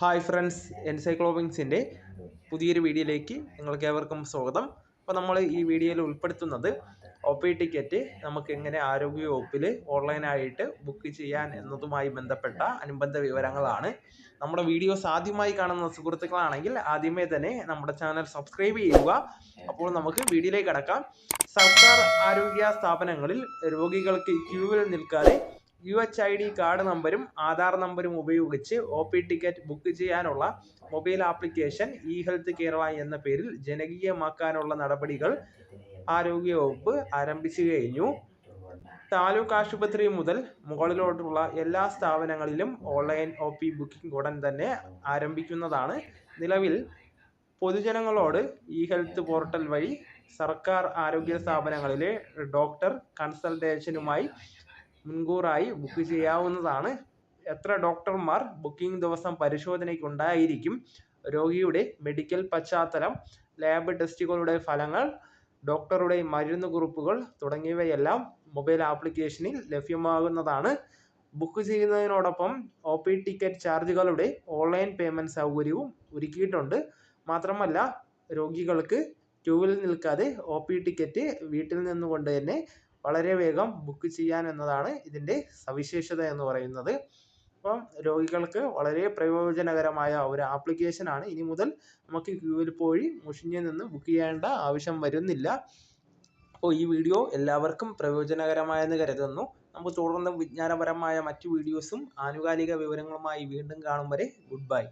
Hi friends എൻസൈക്ലോബിങ്സിന്റെ പുതിയൊരു വീഡിയോയിലേക്ക് നിങ്ങൾക്ക് ഏവർക്കും സ്വാഗതം. അപ്പോൾ നമ്മൾ ഈ വീഡിയോയിൽ ഉൾപ്പെടുത്തുന്നത് ഒ പി ടിക്കറ്റ് നമുക്ക് എങ്ങനെ ആരോഗ്യവകുപ്പിൽ ഓൺലൈനായിട്ട് ബുക്ക് ചെയ്യാൻ എന്നതുമായി ബന്ധപ്പെട്ട അനുബന്ധ വിവരങ്ങളാണ്. നമ്മുടെ വീഡിയോസ് ആദ്യമായി കാണുന്ന സുഹൃത്തുക്കളാണെങ്കിൽ ആദ്യമേ തന്നെ നമ്മുടെ ചാനൽ സബ്സ്ക്രൈബ് ചെയ്യുക. അപ്പോൾ നമുക്ക് വീഡിയോയിലേക്ക് കടക്കാം. സർക്കാർ ആരോഗ്യ സ്ഥാപനങ്ങളിൽ രോഗികൾക്ക് ക്യൂവിൽ നിൽക്കാതെ U H I D card നമ്പരും ആധാർ നമ്പരും ഉപയോഗിച്ച് ഒ പി ടിക്കറ്റ് ബുക്ക് ചെയ്യാനുള്ള mobile application e health Kerala എന്ന പേരിൽ ജനകീയമാക്കാനുള്ള നടപടികൾ ആരോഗ്യവകുപ്പ് ആരംഭിച്ചു കഴിഞ്ഞു. താലൂക്ക് ആശുപത്രി മുതൽ മുകളിലോട്ടുള്ള എല്ലാ സ്ഥാപനങ്ങളിലും ഓൺലൈൻ ഒ പി ബുക്കിംഗ് ഉടൻ തന്നെ ആരംഭിക്കുന്നതാണ്. നിലവിൽ പൊതുജനങ്ങളോട് ഇ ഹെൽത്ത് പോർട്ടൽ വഴി സർക്കാർ ആരോഗ്യ സ്ഥാപനങ്ങളിലെ ഡോക്ടർ കൺസൾട്ടേഷനുമായി മുൻകൂറായി ബുക്ക് ചെയ്യാവുന്നതാണ്. എത്ര ഡോക്ടർമാർ ബുക്കിംഗ് ദിവസം പരിശോധനയ്ക്ക് ഉണ്ടായിരിക്കും രോഗിയുടെ മെഡിക്കൽ പശ്ചാത്തലം ലാബ് ടെസ്റ്റുകളുടെ ഫലങ്ങൾ ഡോക്ടറുടെ മരുന്ന് കുറിപ്പുകൾ തുടങ്ങിയവയെല്ലാം മൊബൈൽ ആപ്ലിക്കേഷനിൽ ലഭ്യമാകുന്നതാണ്. ബുക്ക് ചെയ്യുന്നതിനോടൊപ്പം ഒ പി ടിക്കറ്റ് ചാർജുകളുടെ ഓൺലൈൻ പേയ്മെന്റ് സൗകര്യവും ഒരുക്കിയിട്ടുണ്ട്. മാത്രമല്ല രോഗികൾക്ക് ക്യൂവിൽ നിൽക്കാതെ ഒ പി ടിക്കറ്റ് വീട്ടിൽ നിന്നുകൊണ്ട് തന്നെ വളരെ വേഗം ബുക്ക് ചെയ്യാൻ എന്നതാണ് ഇതിന്റെ സവിശേഷത എന്ന് പറയുന്നത്. അപ്പം രോഗികൾക്ക് വളരെ പ്രയോജനകരമായ ഒരു ആപ്ലിക്കേഷനാണ് ഇനി മുതൽ നമുക്ക് ക്യൂവിൽ പോയി മുഷിഞ്ഞു നിന്ന് ബുക്ക് ചെയ്യേണ്ട ആവശ്യം വരുന്നില്ല. അപ്പോൾ ഈ വീഡിയോ എല്ലാവർക്കും പ്രയോജനകരമായെന്ന് കരുതുന്നു. നമുക്ക് തുടർന്ന് വിജ്ഞാനപരമായ മറ്റു വീഡിയോസും ആനുകാലിക വിവരങ്ങളുമായി വീണ്ടും കാണും വരെ. Good bye